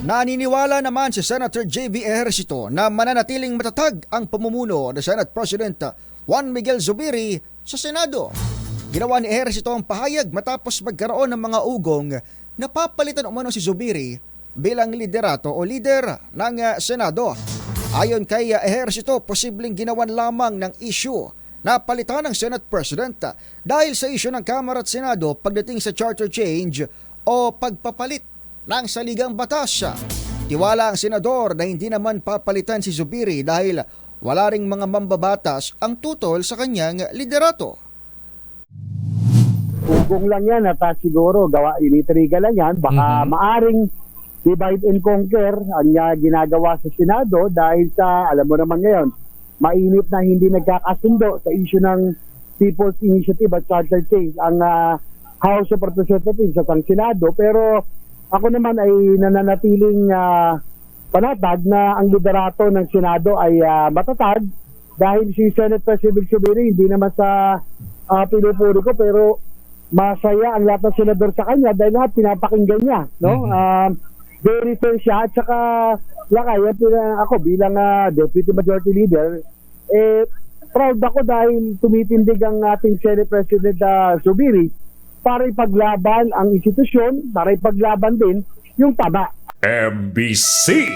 Naniniwala naman si Senator J.V. Ejercito na mananatiling matatag ang pamumuno ni Senate President Juan Miguel Zubiri sa Senado. Ginawa ni Ejercito ang pahayag matapos magkaroon ng mga ugong na papalitan umano si Zubiri bilang liderato o leader ng uh, Senado. Ayon kay uh, Ejercito, posibleng ginawan lamang ng issue na palitan ng Senate President dahil sa issue ng Kamara at Senado pagdating sa charter change o pagpapalit ng saligang batas. Tiwala ang senador na hindi naman papalitan si Zubiri dahil wala ring mga mambabatas ang tutol sa kanyang liderato. Ugong lang yan at siguro gawa initriga lang yan. Baka Mhm. maaring divide and conquer ang ah, ginagawa sa Senado dahil sa, alam mo naman ngayon, mainit na hindi nagkakasundo sa issue ng People's Initiative at Charter Change ang ah, House of Representatives at ang Senado. Pero ako naman ay nananatiling ah, panatag na ang liderato ng Senado ay ah, matatag dahil si Senate President Subiri hindi naman sa uh, pinupuri ko pero masaya ang lahat ng senador sa kanya dahil lahat pinapakinggan niya no Mhm. Um, very fair siya at saka lakay at, uh, ako bilang ah, deputy majority leader eh proud ako dahil tumitindig ang ating Senate President uh, Subiri para ipaglaban ang institusyon para ipaglaban din yung tama MBC